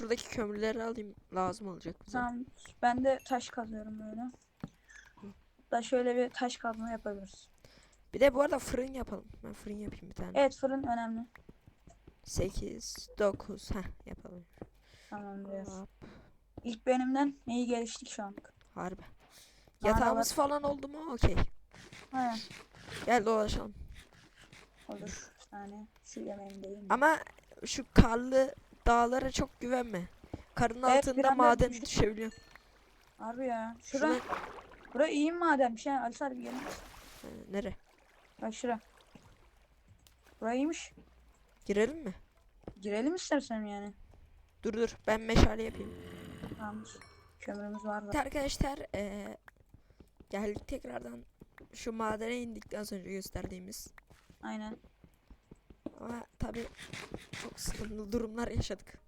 Şuradaki kömürleri alayım lazım olacak bize. Tamam. Ben de taş kazıyorum böyle. Da şöyle bir taş kazma yapabiliriz. Bir de bu arada fırın yapalım. Ben fırın yapayım bir tane. Evet fırın önemli. 8, 9. Heh yapalım. Tamamdır. Hop, İlk bölümden iyi geliştik şu an. Harbi. Yatağımız falan oldu mu? Okey. Aynen. Gel dolaşalım. Olur. Yani şu yemeğim değil. Ama şu karlı dağlara çok güvenme. Karın Evet, altında maden düşün- düşebiliyor. Harbi ya. Şura, Şuna, bura iyi maden bir şey. Ali Sarı bir gelin. Ee, nere? Bak şura. Bura iyiymiş. Girelim mi? Girelim istersen yani. Dur dur ben meşale yapayım. Tamamdır. Kömürümüz var da. Arkadaşlar eee, geldik tekrardan şu madene indik az önce gösterdiğimiz. Aynen. Ama tabi çok sıkıntılı durumlar yaşadık.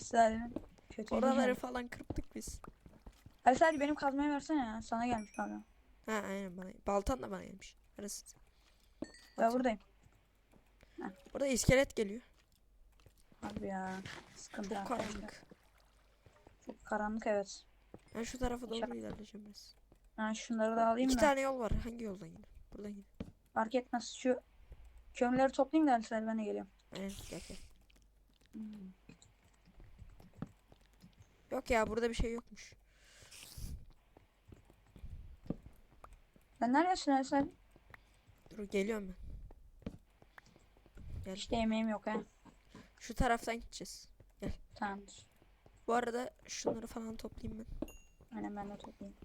Zaten. Kötü. Oraları falan kırptık biz. Ali benim kazmayı versene ya. Sana gelmiş kazma. Ha aynen bana. Baltan da bana gelmiş. Arası. Ben buradayım. Burada iskelet geliyor. Harbi ya. Sıkıntı Çok arkadaşlar. karanlık. Çok karanlık evet. Ben şu tarafa doğru Şaka. ilerleyeceğim biraz. Ha şunları da alayım İki da. tane yol var. Hangi yoldan gidelim? Buradan gidelim. Fark etmez. Şu kömürleri toplayayım da ben de geliyorum. Aynen gel gel. Hmm. Yok ya burada bir şey yokmuş. Sen neredesin Sarı? Dur geliyorum ben. Gel. İşte yemeğim yok ha. Şu taraftan gideceğiz. Tamamdır. Bu arada şunları falan toplayayım ben. Aynen ben de toplayayım.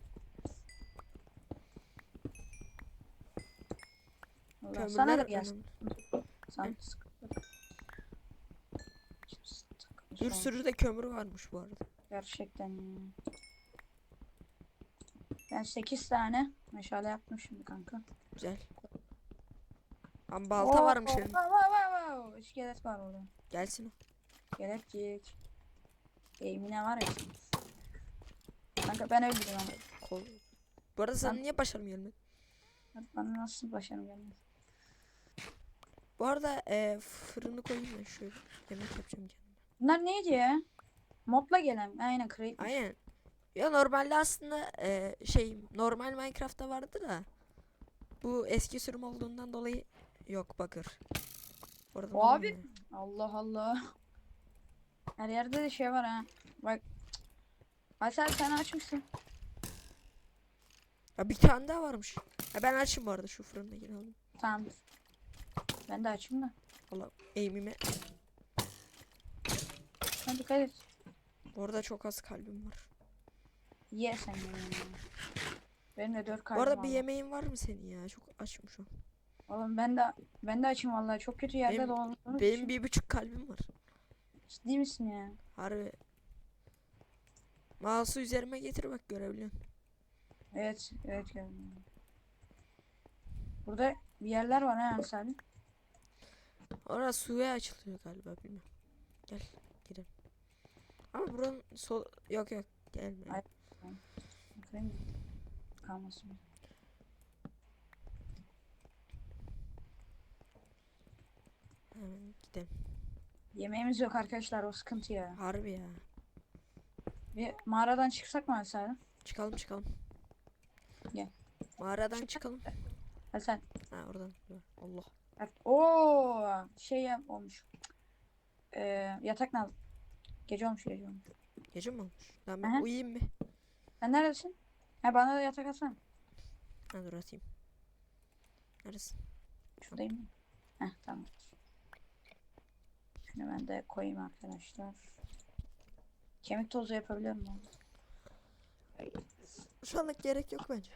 Sana da gelsin. yok. Bir sürü de kömür varmış bu arada. Gerçekten ya. Ben 8 tane meşale yaptım şimdi kanka. Güzel. Ama balta Oo, varmış elimde. wow, wow, wow. İskelet var orada. Gelsin o. İskeletcik. Eğimine var ya. Kanka ben öldürüm ama. Kol. Bu arada sen niye başarım gelmedi? Bana nasıl başarım gelmez. Bu arada e, fırını koyayım ben şöyle. Yemek yapacağım kendime. Bunlar neydi ya? Modla gelen. Aynen create. Aynen. Ya normalde aslında e, şey normal Minecraft'ta vardı da bu eski sürüm olduğundan dolayı yok bakır. Orada O abi- Allah Allah. Her yerde de şey var ha. Bak. Ay sen açmışsın. Ya bir tane daha varmış. Ya ben açayım bu arada şu fırındakini alayım. Tamamdır. Ben de açayım da. Valla eğimime. Hadi dikkat et. Orada çok az kalbim var. Ye sen. Benim de dört Bu kalbim arada bir yemeğin var mı senin ya? Çok açım şu an. Oğlum ben de ben de açayım vallahi çok kötü yerde Benim- dolandığımız Benim bir buçuk kalbim var. Ciddi misin ya? Harbi. Mouse'u üzerime getir bak görebiliyorsun. Evet, evet gördüm. Burada bir yerler var ha Salim. Orası suya açılıyor galiba bilmiyorum. Gel gidelim. Ama buranın sol yok yok gelme. Ay- Bakayım. Kalmasın. Hemen gidelim. Yemeğimiz yok arkadaşlar o sıkıntı ya. Harbi ya. Bir mağaradan çıksak mı Salim? Çıkalım çıkalım. Gel. Mağaradan çıkalım. Hadi sen. Ha oradan. Allah. Oo şey olmuş. Ee, yatak lazım. Gece olmuş gece olmuş. Gece mi olmuş? Lan Aha. ben uyuyayım mı? Sen neredesin? Ha bana da yatak atsana. Ha dur atayım. Neredesin? Şuradayım. Heh tamam. Şunu ben de koyayım arkadaşlar. Kemik tozu yapabiliyor muyum? Şu anlık gerek yok bence.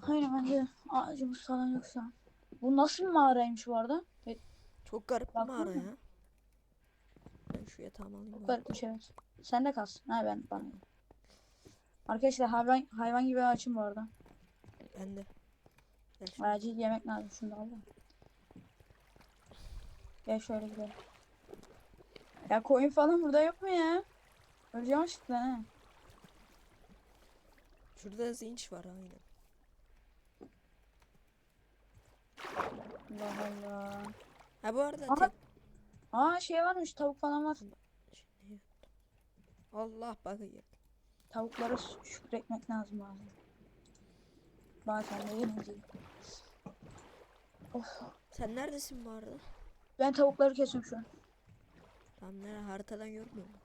Hayır bence ağacımız falan yoksa. Bu nasıl bir mağaraymış bu arada? Evet, Çok garip bir mağara ya. Ben şu yatağımı alayım. çok garipmiş evet. Sen de kalsın. Ha ben bana. Arkadaşlar hayvan hayvan gibi açım bu arada. Ben de. Şuraya. Acil yemek lazım şunu al da. Gel şöyle gidelim. Ya koyun falan burada yok mu ya? Öleceğim açlıktan ha. Şurada zinç var aynen. Allah Allah. Ha bu arada Aha. tek- Aa şey varmış tavuk falan var. Şimdi- Allah bakıyor. Tavuklara şü- şükretmek lazım bazen. Bazen de yenince. Of. Sen neredesin bu arada? Ben tavukları kesiyorum şu an. Tam nere haritadan görmüyor musun?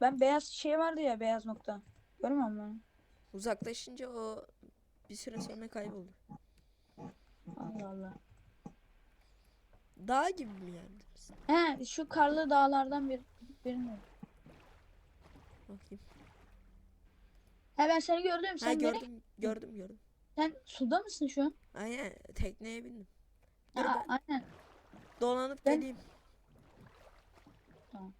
Ben beyaz şey vardı ya beyaz nokta. Görmüyor musun? Uzaklaşınca o bir süre sonra kayboldu. Allah Allah. Dağ gibi mi yani? He şu karlı dağlardan bir birini. Bakayım. He ben seni gördüm. Ha Sen nereye- gördüm, gördüm, gördüm. Sen suda mısın şu an? Aynen tekneye bindim. Dur Ha, ben aynen. dolanıp Ben- geleyim. Tamam.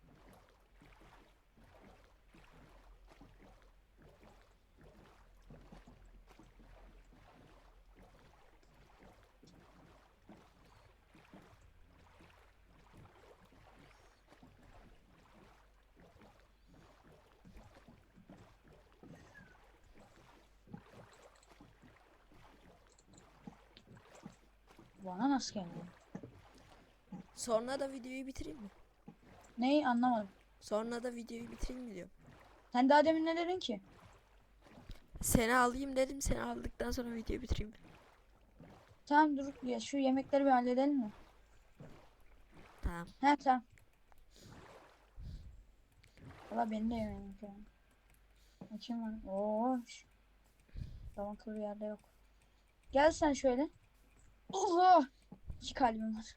Bana nasıl geldi? Sonra da videoyu bitireyim mi? Neyi anlamadım. Sonra da videoyu bitireyim mi diyorum. Sen daha demin ne dedin ki? Seni alayım dedim. Seni aldıktan sonra videoyu bitireyim. Tamam dur ya şu yemekleri bir halledelim mi? Tamam. He tamam. Valla benim de yemeğim yok yani. Açayım ben. Oo. Tamam kılı yerde yok. Gel sen şöyle. Allah. İki kalbim var.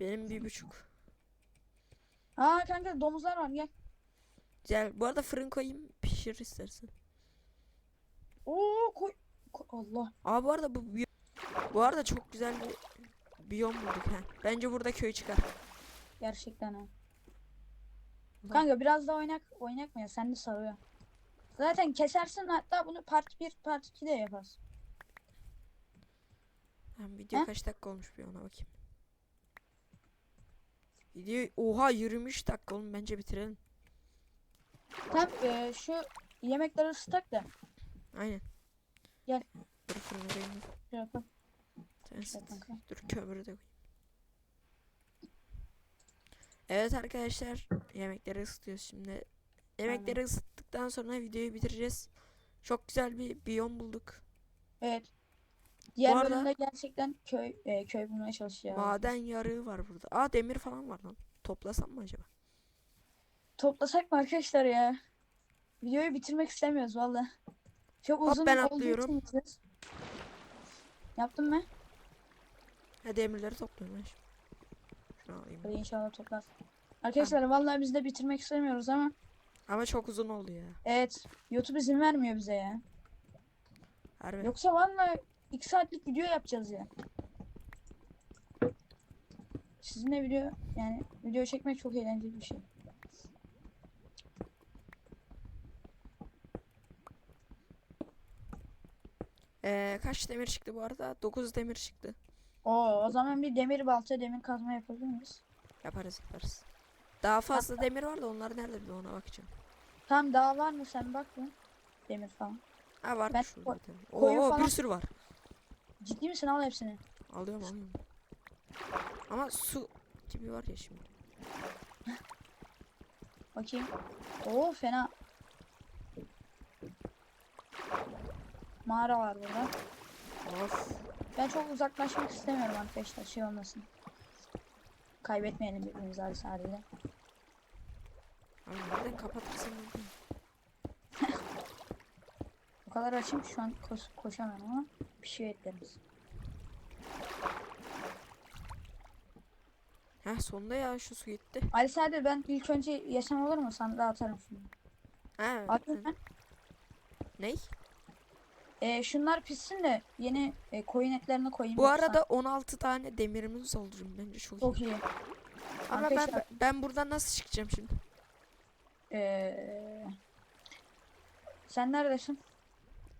Benim bir buçuk. Aa kanka domuzlar var gel. Güzel. Bu arada fırın koyayım. Pişir istersen. Oo koy. koy- Allah. Aa bu arada bu bu arada çok güzel bir biyom bulduk ha. Bence burada köy çıkar. Gerçekten ha. Kanka biraz daha oynak oynak mı ya? Sen de sarıyor. Zaten kesersin hatta bunu part 1 part 2 de yaparsın. Tamam video He? kaç dakika olmuş bir ona bakayım. Video oha 23 dakika oğlum bence bitirelim. Tam e, şu yemekleri ısıtak da. Aynen. Gel. Dur fırına koyayım. Şey yapalım. Sen kanka. Dur kömürü de koyayım. Evet arkadaşlar yemekleri ısıtıyoruz şimdi. Yemekleri ısıttıktan sonra videoyu bitireceğiz. Çok güzel bir biyom bulduk. Evet. Diğer Bu arada- bölümde gerçekten köy e, köy bulmaya çalışacağız. Maden yarığı var burada. Aa demir falan var lan. Toplasam mı acaba? Toplasak mı arkadaşlar ya? Videoyu bitirmek istemiyoruz valla. Çok Hop, uzun ben olduğu atlıyorum. için. Yaptın mı? Ha demirleri topluyorum ben şimdi. Şunu alayım. Hadi inşallah toplar. Arkadaşlar vallahi biz de bitirmek istemiyoruz ama Ama çok uzun oldu ya. evet YouTube izin vermiyor bize ya. Harbi. Yoksa vallahi 2 saatlik video yapacağız ya. Sizinle video yani video çekmek çok eğlenceli bir şey. Ee, kaç demir çıktı bu arada? 9 demir çıktı. Oo, o zaman bir demir balta demir kazma yapabilir miyiz? Yaparız yaparız. Daha fazla demir var da onlar nerede bir ona bakacağım. Tam daha var mı sen bak bir. Demir falan. Ha var Ben şurada Oo falan- bir sürü var. Ciddi misin al hepsini. Alıyorum alıyorum. Ama su gibi var ya şimdi. Bakayım. Oo fena. Mağara var burada. Of. Ben çok uzaklaşmak istemiyorum arkadaşlar şey olmasın. Kaybetmeyelim birbirimizi hadi sadece. Abi nereden kapatırsın bunu? O kadar açayım şu an koş, koşamam ama bir şey ekleriz. Heh sonunda ya şu su gitti. Ali Sade ben ilk önce yaşam olur mu? Sandığa atarım şunu. Ha. Atıyorum ben. Ney? Ee, şunlar pişsin de yeni e, koyun etlerini koyayım. Bu yoksa- arada 16 tane demirimiz oldu bence çok iyi. Çok iyi. Ama ben, ben buradan nasıl çıkacağım şimdi? Ee, sen neredesin?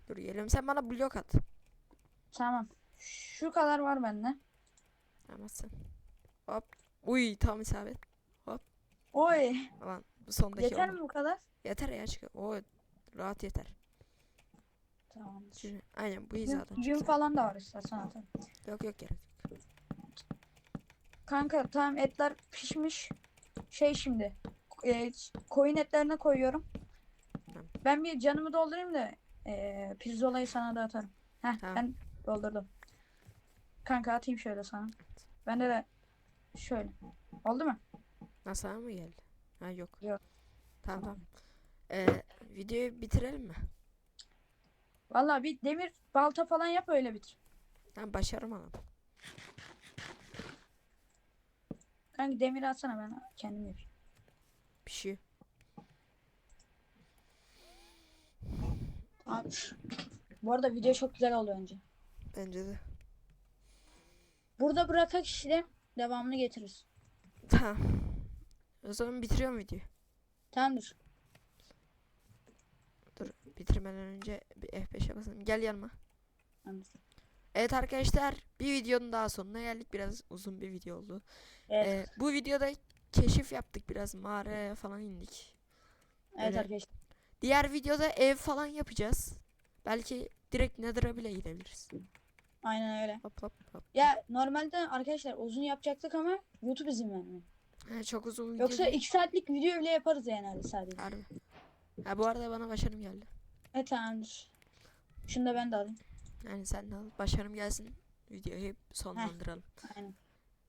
Dur geliyorum sen bana blok at. Tamam. Şu kadar var bende. Tamam sen. Hop. Uy tam isabet. Oy. Aman bu sondaki Yeter olmadı. mi bu kadar? Yeter ya çık. O rahat yeter. Şimdi, aynen bu yün çıktı. falan da var istersen atarım. Yok yok gerek yok. Kanka tamam etler pişmiş. Şey şimdi. e, koyun etlerine koyuyorum. Tamam. Ben bir canımı doldurayım da e, pirzolayı sana da atarım. Heh Tamam. ben doldurdum. Kanka atayım şöyle sana. Bende de şöyle. Oldu mu? Nasıl mı geldi? Ha yok. Yok. Tamam tamam. Ee, videoyu bitirelim mi? Vallahi bir demir balta falan yap öyle bitir. Ben başarım ama. Kanka demir atsana ben kendim yapayım. Bir şey. Abi. Bu arada video çok güzel oldu önce. Bence de. Burada bırakak işte devamını getiririz. Tamam. O zaman bitiriyorum videoyu. Tamamdır. Dur bitirmeden önce bir F5'e basalım. Gel yanıma. Tamamdır. Evet arkadaşlar bir videonun daha sonuna geldik. Biraz uzun bir video oldu. Evet, Ee, bu videoda keşif yaptık biraz. Mağaraya falan indik. evet öyle. arkadaşlar. Diğer videoda ev falan yapacağız. Belki direkt Nether'a bile gidebiliriz. Aynen öyle. Hop hop hop. Ya normalde arkadaşlar uzun yapacaktık ama YouTube izin vermiyor. Ha, çok uzun video Yoksa değil. 2 saatlik video bile yaparız yani sadece. Harbi. Ha, bu arada bana başarım geldi. Evet tamamdır. Şunu da ben de alayım. Yani sen de al. Başarım gelsin. Videoyu sonlandıralım. Aynen.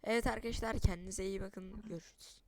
Evet arkadaşlar kendinize iyi bakın. Görüşürüz.